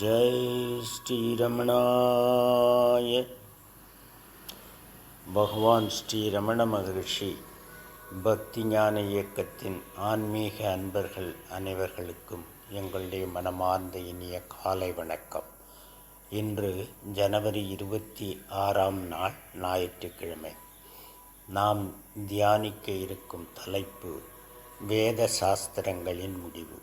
ஜெய் ஸ்ரீரமணாய பகவான் ஸ்ரீரமண மகரிஷி பக்தி ஞான இயக்கத்தின் ஆன்மீக அன்பர்கள் அனைவர்களுக்கும் எங்களுடைய மனமார்ந்த இனிய காலை வணக்கம். இன்று ஜனவரி இருபத்தி ஆறாம் நாள் ஞாயிற்றுக்கிழமை. நாம் தியானிக்க இருக்கும் தலைப்பு வேத சாஸ்திரங்களின் முடிவு.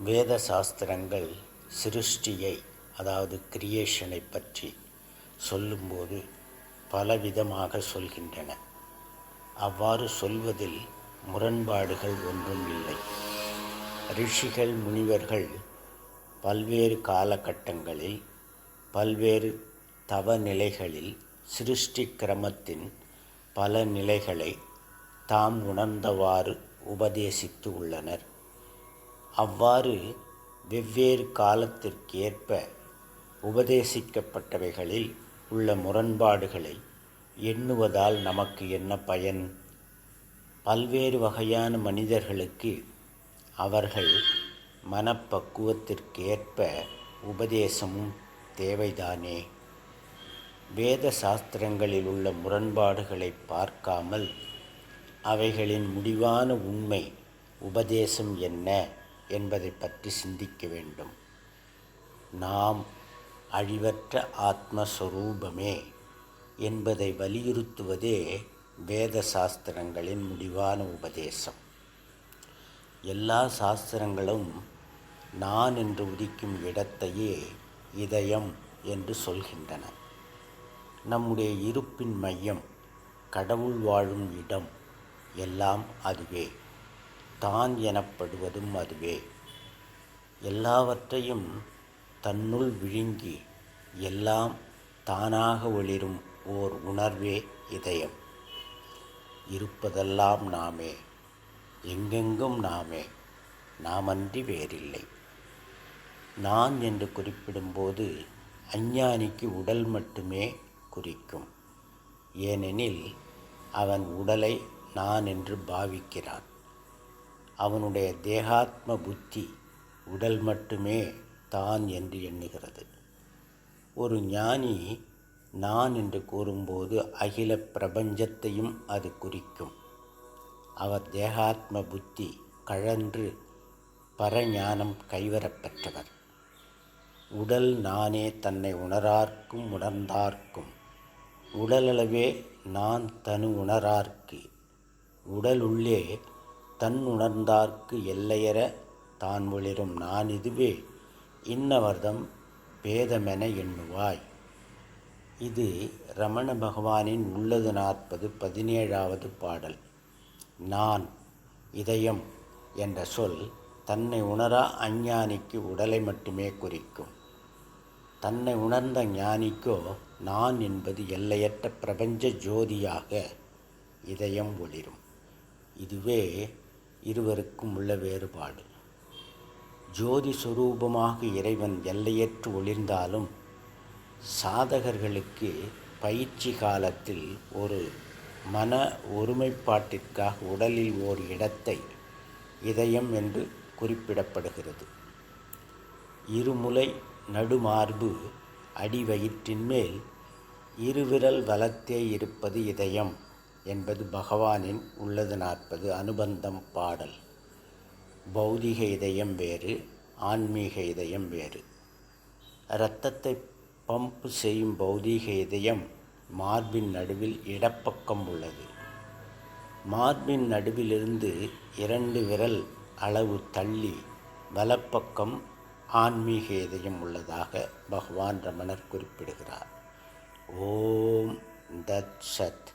வேத சாஸ்திரங்கள் சிருஷ்டியை அதாவது கிரியேஷனை பற்றி சொல்லும்போது பலவிதமாக சொல்கின்றன. அவ்வாறு சொல்வதில் முரண்பாடுகள் ஒன்றும் இல்லை. ரிஷிகள் முனிவர்கள் பல்வேறு காலகட்டங்களில் பல்வேறு தவ நிலைகளில் சிருஷ்டி கிரமத்தின் பல நிலைகளை தாம் உணர்ந்தவாறு உபதேசித்து உள்ளனர். அவ்வாறு வெவ்வேறு காலத்திற்கேற்ப உபதேசிக்கப்பட்டவைகளில் உள்ள முரண்பாடுகளை எண்ணுவதால் நமக்கு என்ன பயன்? பல்வேறு வகையான மனிதர்களுக்கு அவர்கள் மனப்பக்குவத்திற்கேற்ப உபதேசமும் தேவைதானே? வேத சாஸ்திரங்களில் உள்ள முரண்பாடுகளை பார்க்காமல் அவைகளின் முடிவான உண்மை உபதேசம் என்ன? என்பதை பற்றி சிந்திக்க வேண்டும். நாம் அழிவற்ற ஆத்மஸ்வரூபமே என்பதை வலியுறுத்துவதே வேத சாஸ்திரங்களின் முடிவான உபதேசம். எல்லா சாஸ்திரங்களும் நான் என்று உதிக்கும் இடத்தையே இதயம் என்று சொல்கின்றன. நம்முடைய இருப்பின் மையம் கடவுள் வாழும் இடம் எல்லாம் அதுவே. தான் எனப்படுவதும் அதுவே. எல்லாவற்றையும் தன்னுள் விழுங்கி எல்லாம் தானாக ஒளிரும் ஓர் உணர்வே இதயம். இருப்பதெல்லாம் நாமே எங்கெங்கும் நாமே நாமன்றி வேறில்லை. நான் என்று குறிப்பிடும்போது அஞ்ஞானிக்கு உடல் மட்டுமே குறிக்கும். ஏனெனில் அவன் உடலை நான் என்று பாவிக்கிறான். அவனுடைய தேகாத்ம புத்தி உடல் மட்டுமே தான் என்று எண்ணுகிறது. ஒரு ஞானி நான் என்று கூறும்போது அகில பிரபஞ்சத்தையும் அது குறிக்கும். அவர் தேகாத்ம புத்தி கழன்று பரஞானம் கைவரப்பெற்றவர் உடல் நானே தன்னை உணரார்க்கும் உணர்ந்தார்க்கும். உடலளவே நான் தனு உணரார்க்கு. உடலுள்ளே தன் உணர்ந்தார்க்கு எல்லையற தான் ஒளிரும் நான் இதுவே இன்னவர்தம் பேதமென எண்ணுவாய். இது ரமண பகவானின் உள்ளது நாற்பது பதினேழாவது பாடல். நான் இதயம் என்ற சொல் தன்னை உணரா அஞ்ஞானிக்கு உடலை மட்டுமே குறிக்கும். தன்னை உணர்ந்த ஞானிக்கோ நான் என்பது எல்லையற்ற பிரபஞ்ச ஜோதியாக இதயம் ஒளிரும். இதுவே இருவருக்கும் உள்ள வேறுபாடு. ஜோதி சுரூபமாக இறைவன் எல்லையற்று ஒளிர்ந்தாலும் சாதகர்களுக்கு பயிற்சி காலத்தில் ஒரு மன ஒருமைப்பாட்டிற்காக உடலில் ஓர் இடத்தை இதயம் என்று குறிப்பிடப்படுகிறது. இருமுலை நடுமார்பு அடிவயிற்றின் மேல் இருவிரல் வலத்தே இருப்பது இதயம். என்பது பகவானின் உள்ளது நாற்பது அனுபந்தம் பாடல். பௌதிக இதயம் வேறு ஆன்மீக இதயம் வேறு. இரத்தத்தை பம்ப் செய்யும் பௌதீக இதயம் மார்பின் நடுவில் இடப்பக்கம் உள்ளது. மார்பின் நடுவிலிருந்து இரண்டு விரல் அளவு தள்ளி வலப்பக்கம் ஆன்மீக இதயம் உள்ளதாக பகவான் ரமணர் குறிப்பிடுகிறார். ஓம் தத் சத்.